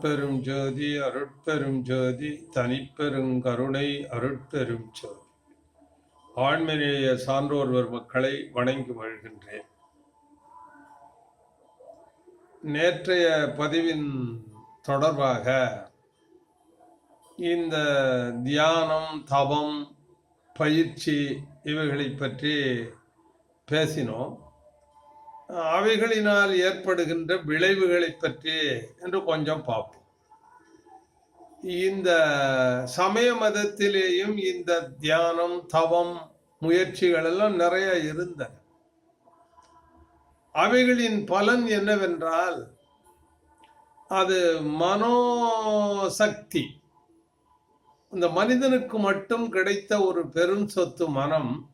அருட்பெரும் ஜோதி அருட்பெரும் ஜோதி தனிப்பெரும் கருணை அருட்பெரும் ஜோதி. ஆண்மநேய சான்றோர்வர் மக்களை வணங்கி வாழ்கின்றேன் நேற்றைய பதிவின் தொடர்பாக இந்த தியானம் தவம் பயிற்சி இவைகளை பற்றி பேசினோம். அவைகளினால் ஏற்படுகின்ற விளைவுகளை பற்றி என்று கொஞ்சம் பார்ப்போம். இந்த சமய மதத்திலேயும் இந்த தியானம் தவம் முயற்சிகள் எல்லாம் நிறைய இருந்தன. அவைகளின் பலன் என்னவென்றால் அது மனோசக்தி. இந்த மனிதனுக்கு மட்டும் கிடைத்த ஒரு பெரும் சொத்து மனம்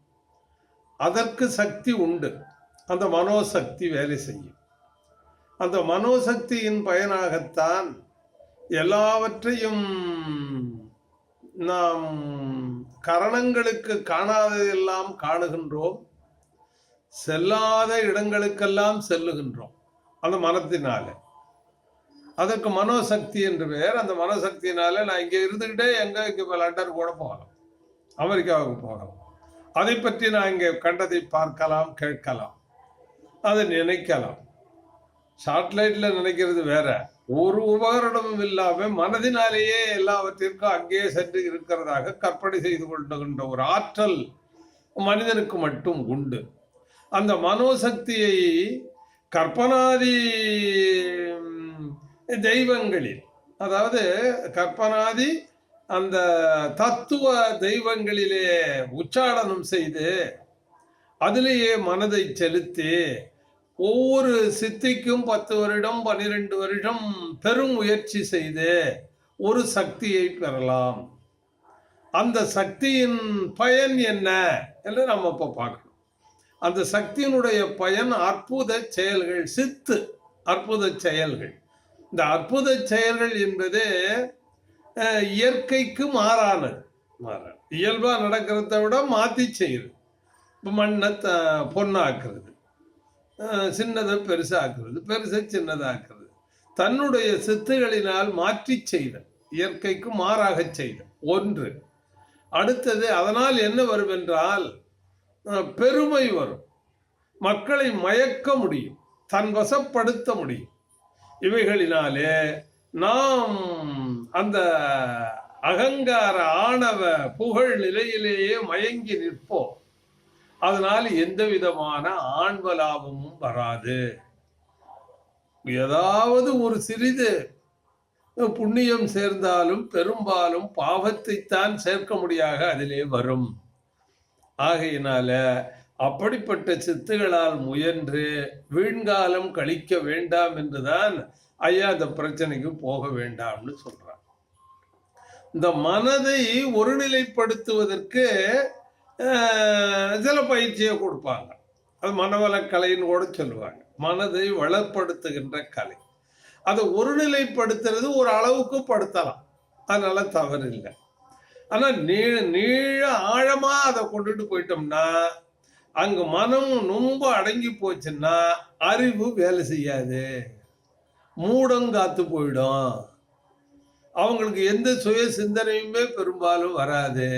அதற்கு சக்தி உண்டு. அந்த மனோசக்தி வேலை செய்யும். அந்த மனோசக்தியின் பயனாகத்தான் எல்லாவற்றையும் நாம் கரணங்களுக்கு காணாததெல்லாம் காணுகின்றோம். செல்லாத இடங்களுக்கெல்லாம் செல்லுகின்றோம் அந்த மனத்தினால. அதற்கு மனோசக்தி என்று பெயர். அந்த மனோசக்தினால நான் இங்கே இருந்துக்கிட்டே எங்கே இங்கே இப்போ லண்டன் கூட போகலாம். அமெரிக்காவுக்கு போகலாம். அதை பற்றி நான் இங்கே கண்டதை பார்க்கலாம் கேட்கலாம். அதை நினைக்கலாம். சாட்டிலைட்ல நினைக்கிறது வேற. ஒரு உபகரணமும் இல்லாம மனதினாலேயே எல்லாவற்றிற்கும் அங்கேயே சென்று இருக்கிறதாக கற்பனை செய்து கொள்ளுகின்ற ஒரு ஆற்றல் மனிதனுக்கு மட்டும் உண்டு. அந்த மனோசக்தியை கற்பனாதி தெய்வங்களில் அதாவது கற்பனாதி அந்த தத்துவ தெய்வங்களிலே உச்சாடனம் செய்து அதிலேயே மனதை செலுத்தி ஒவ்வொரு சித்திக்கும் பத்து வருடம் பன்னிரெண்டு வருடம் பெரும் முயற்சி செய்து ஒரு சக்தியை பெறலாம். அந்த சக்தியின் பயன் என்ன என்று நம்ம இப்போ பார்க்கணும். அந்த சக்தியினுடைய பயன் அற்புத செயல்கள் சித்து அற்புத செயல்கள். இந்த அற்புத செயல்கள் என்பது இயற்கைக்கு மாறானது. மாறான இயல்பாக நடக்கிறத விட மாற்றி செய்யுது. இப்போ மண்ணை த பொண்ணாக்குறது. சின்னதை பெருசாக்குறது பெருசை சின்னதாக்குறது. தன்னுடைய சித்துகளினால் மாற்றி செய்தல் இயற்கைக்கு மாறாக செய்தல். ஒன்று. அடுத்தது அதனால் என்ன வரும் என்றால் பெருமை வரும். மக்களை மயக்க முடியும் தன் வசப்படுத்த முடியும். இவைகளினாலே நாம் அந்த அகங்கார ஆணவ புகழ் நிலையிலேயே மயங்கி நிற்போம். அதனால எந்த விதமான ஆன்ம லாபமும் வராது. ஏதாவது ஒரு சிறிது புண்ணியம் சேர்ந்தாலும் பெரும்பாலும் பாவத்தைத்தான் சேர்க்க முடியாக அதிலே வரும். ஆகையினால அப்படிப்பட்ட சித்துகளால் முயன்று வீண்காலம் கழிக்க வேண்டாம் என்றுதான் ஐயா அந்த பிரச்சனைக்கு போக வேண்டாம்னு சொல்றான் இந்த மனதை ஒருநிலைப்படுத்துவதற்கு சில பயிற்சியை கொடுப்பாங்க. அது மனவள கலைன்னு கூட சொல்லுவாங்க. மனதை வளப்படுத்துகின்ற கலை. அதை ஒருநிலைப்படுத்துறது ஒரு அளவுக்கு படுத்தலாம். அதனால தவறு இல்லை ஆனால் நீள நீள ஆழமாக அதை கொண்டுட்டு போயிட்டோம்னா அங்கே மனம் ரொம்ப அடங்கி போச்சுன்னா அறிவு வேலை செய்யாது. மூடம் காத்து போயிடும். அவங்களுக்கு எந்த சுய சிந்தனையுமே பெரும்பாலும் வராது.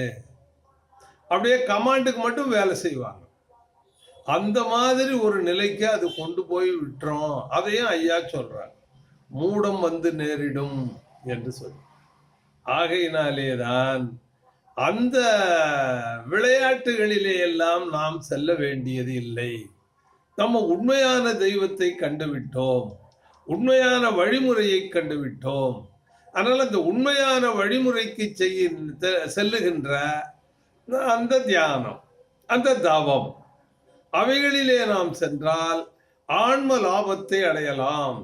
அப்படியே கமாண்டுக்கு மட்டும் வேலை செய்வாங்க. அந்த மாதிரி ஒரு நிலைக்கு அது கொண்டு போய் விட்டுறோம். அதையும் ஐயா சொல்றாங்க மூடம் வந்து நேரிடும் என்று சொல்லி. ஆகையினாலே தான் அந்த விளையாட்டுகளிலே எல்லாம் நாம் செல்ல வேண்டியது இல்லை. நம்ம உண்மையான தெய்வத்தை கண்டுவிட்டோம். உண்மையான வழிமுறையை கண்டுவிட்டோம். அதனால் அந்த உண்மையான வழிமுறைக்கு செய்ய செல்லுகின்ற அந்த தியானம் அந்த தவம். அவைகளிலே நாம் சென்றால் ஆன்ம லாபத்தை அடையலாம்.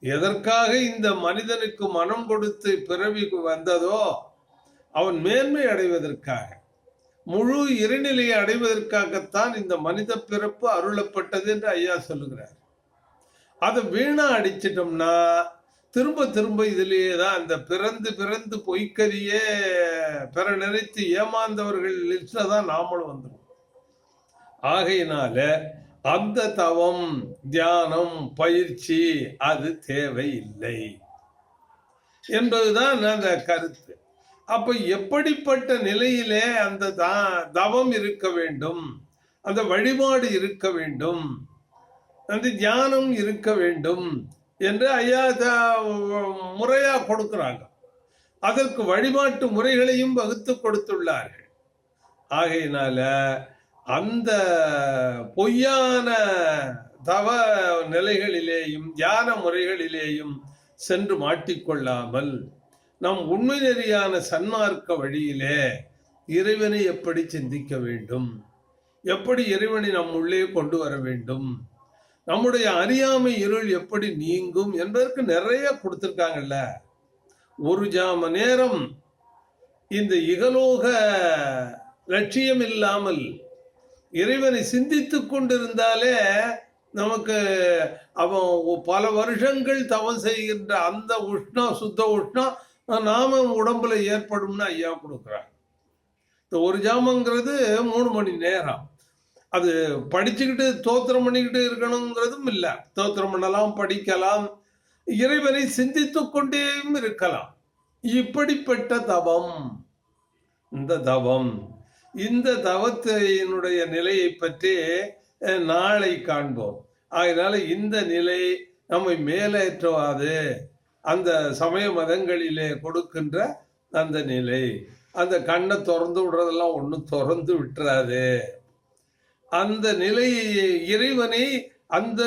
எதற்காக இந்த மனிதனுக்கு மனம் கொடுத்து பிறவி வந்ததோ அவன் மேன்மை அடைவதற்காக முழு இருநிலையை அடைவதற்காகத்தான் இந்த மனித பிறப்பு அருளப்பட்டது என்று ஐயா சொல்லுகிறார். அதை வீணா அடிச்சிட்டோம்னா திரும்ப திரும்ப இதிலேயே தான் அந்த பிறந்து பிறந்து பொய்க்கரியே பெற நினைத்து ஏமாந்தவர்கள் லிஸ்ட்ல தான் நாமளும் வந்துடும் ஆகையினால அந்த தவம் தியானம் பயிற்சி அது தேவையில்லை என்பதுதான் அந்த கருத்து. அப்ப எப்படிப்பட்ட நிலையிலே அந்த தவம் இருக்க வேண்டும்? அந்த வழிபாடு இருக்க வேண்டும்? அந்த தியானம் இருக்க வேண்டும்? என்று ஐயா த- முறையா கொடுக்கிறாங்க. அதற்கு வழிபாட்டு முறைகளையும் வகுத்து கொடுத்துள்ளார்கள். ஆகையினால அந்த பொய்யான தவ நிலைகளிலேயும் தியான முறைகளிலேயும் சென்று மாட்டிக்கொள்ளாமல் நம் உண்மை நெறியான சன்மார்க்க வழியிலே இறைவனை எப்படி சிந்திக்க வேண்டும்? எப்படி இறைவனை நம் உள்ளே கொண்டு வர வேண்டும்? நம்முடைய அறியாமை இருள் எப்படி நீங்கும் என்பதற்கு நிறைய கொடுத்துருக்காங்கல்ல. ஒரு ஜாம நேரம் இந்த இகலோக லட்சியம் இல்லாமல் இறைவனை சிந்தித்து கொண்டிருந்தாலே நமக்கு அவன் பல வருஷங்கள் தவம் செய்கின்ற அந்த உஷ்ணா சுத்த உஷ்ணா நாம உடம்புல ஏற்படும்னு ஐயா கொடுக்குறாங்க. இந்த ஒரு ஜாமங்கிறது மூணு மணி நேரம். அது படிச்சுக்கிட்டு தோத்திரம் பண்ணிக்கிட்டு இருக்கணுங்கிறதும் இல்லை. தோத்திரம் பண்ணலாம் படிக்கலாம். இறைவனை சிந்தித்து கொண்டேயும் இருக்கலாம். இப்படிப்பட்ட தவம். இந்த தவம். இந்த தவத்தினுடைய நிலையை பற்றி நாளை காண்போம். அதனால இந்த நிலை நம்மை மேலேற்றவாது அந்த சமய மதங்களிலே கொடுக்கின்ற அந்த நிலை. அந்த கண்ணை திறந்து விடுறதெல்லாம் ஒன்றும் திறந்து விட்டுறாது. அந்த நிலை இறைவனை அந்த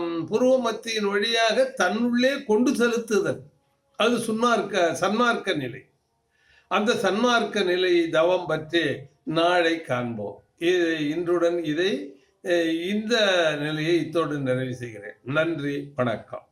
ம், புருவ மத்தியின் வழியாக தன்னுள்ளே கொண்டு செலுத்துதல். அது சுன்மார்க்க சன்மார்க்க நிலை. அந்த சன்மார்க்க நிலை தவம் பற்றி நாளை காண்போம். இது இன்றுடன் இதை இந்த நிலையை இத்தோடு நிறைவு செய்கிறேன். நன்றி வணக்கம்.